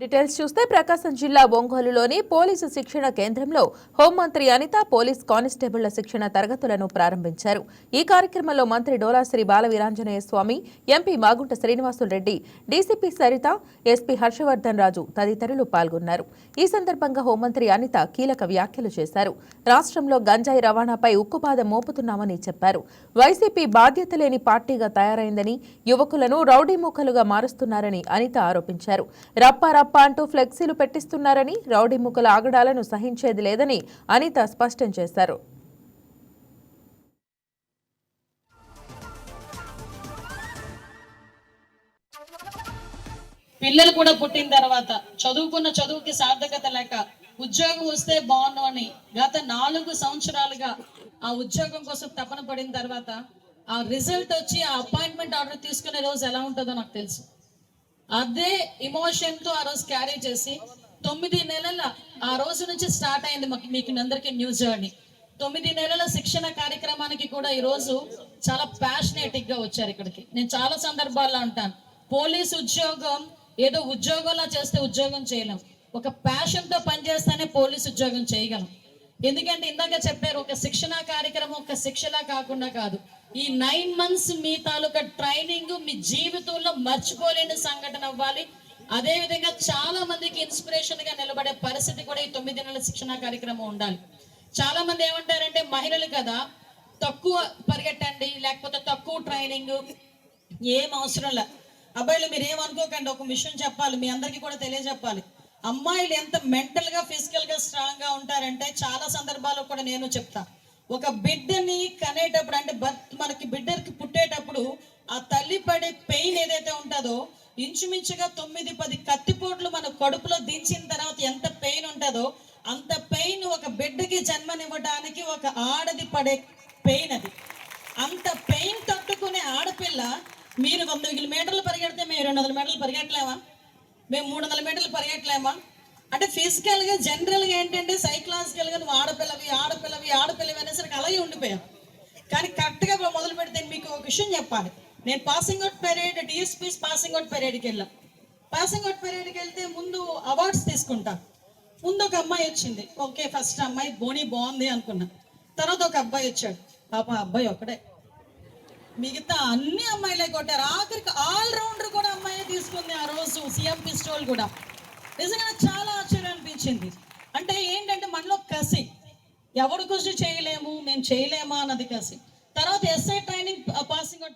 Details చూస్తే ప్రకాశం జిల్లా ఒంగోలులోని పోలీసు శిక్షణ కేంద్రంలో హోంమంత్రి అనిత పోలీస్ కానిస్టేబుళ్ళ శిక్షణ తరగతులను ప్రారంభించారు. ఈ కార్యక్రమంలో మంత్రి Dolashri Balaveeranjaneya Swamy MP Magunta Srinivasulu Reddy DCP Saritha SP Harshavardhan Raju తదితరులు పాల్గొన్నారు. ఈ సందర్భంగా హోంమంత్రి అనిత కీలక వ్యాఖ్యలు చేశారు. రాష్ట్రంలో గంజాయి రవాణాపై ఉక్కుపాదం మోపుతున్నామని చెప్పారు. వైసీపీ బాధ్యత లేని పార్టీగా తయారైందని యువకులను రౌడీ మూకలుగా మారుస్తున్నారని అనిత ఆరోపించారు. రప్పారా తప్ప అంటూ ఫ్లెక్సీలు పెట్టిస్తున్నారని రౌడీ ముక్కల ఆగడాలను సహించేది లేదని అనిత స్పష్టం చేశారు. పిల్లలు కూడా పుట్టిన తర్వాత చదువుకున్న చదువుకి సార్థకత లేక ఉద్యోగం వస్తే బాగుండు అని గత నాలుగు సంవత్సరాలుగా ఆ ఉద్యోగం కోసం తపన పడిన తర్వాత ఆ రిజల్ట్ వచ్చి ఆ అపాయింట్మెంట్ ఆర్డర్ తీసుకునే రోజు ఎలా ఉంటుందో నాకు తెలుసు. అదే ఎమోషన్తో ఆ రోజు క్యారీ చేసి తొమ్మిది నెలల ఆ రోజు నుంచి స్టార్ట్ అయింది మాకు మీకు అందరికీ న్యూస్ జర్నీ తొమ్మిది నెలల శిక్షణ కార్యక్రమానికి కూడా ఈ రోజు చాలా ప్యాషనేటిక్గా వచ్చారు ఇక్కడికి. నేను చాలా సందర్భాల్లో అంటాను. పోలీస్ ఉద్యోగం ఏదో ఉద్యోగంలా చేస్తే ఉద్యోగం చేయలేం. ఒక ప్యాషన్తో పనిచేస్తేనే పోలీస్ ఉద్యోగం చేయగలం. ఎందుకంటే ఇందాక చెప్పారు ఒక శిక్షణ కార్యక్రమం ఒక శిక్షలా కాకుండా కాదు. ఈ నైన్ మంత్స్ మీ తాలూకా ట్రైనింగ్ మీ జీవితంలో మర్చిపోలేని సంఘటన అవ్వాలి. అదేవిధంగా చాలా మందికి ఇన్స్పిరేషన్గా నిలబడే పరిస్థితి కూడా ఈ తొమ్మిది నెలల శిక్షణ కార్యక్రమం ఉండాలి. చాలా మంది ఏమంటారంటే మహిళలు కదా తక్కువ పరిగెట్టండి లేకపోతే తక్కువ ట్రైనింగ్ ఏం అవసరం లే. అబ్బాయిలు మీరు ఏమనుకోకండి ఒక విషయం చెప్పాలి మీ అందరికీ కూడా తెలియజెప్పాలి. అమ్మాయిలు ఎంత మెంటల్గా ఫిజికల్గా స్ట్రాంగ్గా ఉంటారంటే చాలా సందర్భాల్లో కూడా నేను చెప్తాను ఒక బిడ్డని కనేటప్పుడు అంటే బర్త్ మనకి బిడ్డకి పుట్టేటప్పుడు ఆ తల్లి పడే పెయిన్ ఏదైతే ఉంటుందో ఇంచుమించుగా తొమ్మిది పది కత్తిపోట్లు మన కడుపులో దించిన తర్వాత ఎంత పెయిన్ ఉంటుందో అంత పెయిన్ ఒక బిడ్డకి జన్మనివ్వడానికి ఒక ఆడది పడే పెయిన్ అది. అంత పెయిన్ తట్టుకునే ఆడపిల్ల మీరు వంద మీటర్లు పరిగెడితే మేము రెండు వందల మీటర్లు పరిగెట్టలేమా? మేము మూడు వందల మీటర్లు పరిగెట్టలేమా? అంటే ఫిజికల్గా జనరల్గా ఏంటంటే సైకలాజికల్గా నువ్వు ఆడపిల్లవి ఆడపిల్లవి అనేసరికి అలాగే ఉండిపోయాం కానీ కరెక్ట్గా మొదలు పెడితే మీకు ఒక విషయం చెప్పాలి. నేను passing out parade DSPs passing out పెరేడ్కి వెళ్ళాం. పాసింగ్ అవుట్ పెరేడ్కి వెళ్తే ముందు అవార్డ్స్ తీసుకుంటా. ముందు ఒక అమ్మాయి వచ్చింది. ఓకే ఫస్ట్ అమ్మాయి బోని బాగుంది అనుకున్నా. తర్వాత ఒక అబ్బాయి వచ్చాడు. పాప అబ్బాయి ఒకడే మిగతా అన్ని అమ్మాయిలే కొట్టారు. ఆఖరికి ఆల్ రౌండర్ కూడా అమ్మాయి తీసుకుంది ఆ రోజు సీఎం పిస్టోల్ కూడా. నిజంగా నాకు చాలా ఆశ్చర్యం అనిపించింది. అంటే ఏంటంటే మనలో కసి. ఎవరి కృషి చేయలేము మేము చేయలేమా అన్నది కసి. తర్వాత ఎస్ఐ ట్రైనింగ్ పాసింగ్ అవుట్